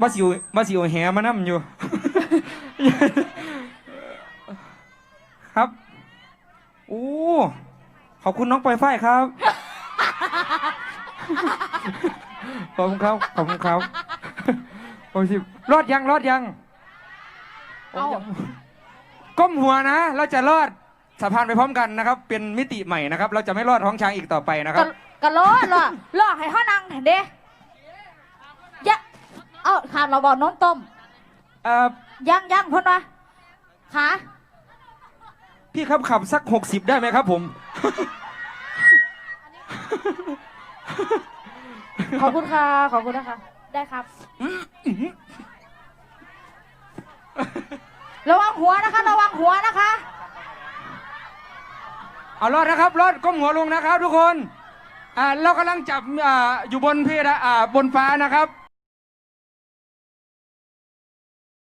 มาสิวมาสิวแหมานั่อยู่ ครับโอ้ขอบคุณน้องปอยฝ้ายครับ ขอบคุณครับ ขอบคุณครับโอ้ยสิรอดยังรอดยังโอ้ยยังก้มหัวนะ เราจะรอดสะพานไปพร้อมกันนะครับ เป็นมิติใหม่นะครับ เราจะไม่รอดท้องช้างอีกต่อไปนะคก็รับก็รอดล่ะรอดให้เขานั่งเห็นเด้ยะ เอ้าขาดเราบอกน้องต้มเอ่อยังยังเพ่นวะขาพี่ครับขับสักหกสิบได้ไหมครับผม ขอบคุณค่ะ ขอบคุณนะคะ ได้ครับ ระวังหัวนะคะ ระวังหัวนะคะ เอารอดนะครับรอดก้มหัวลงนะครับทุกคน อ่าเรากำลังจับอ่าอยู่บนเพดานอ่าบนฟ้านะครับ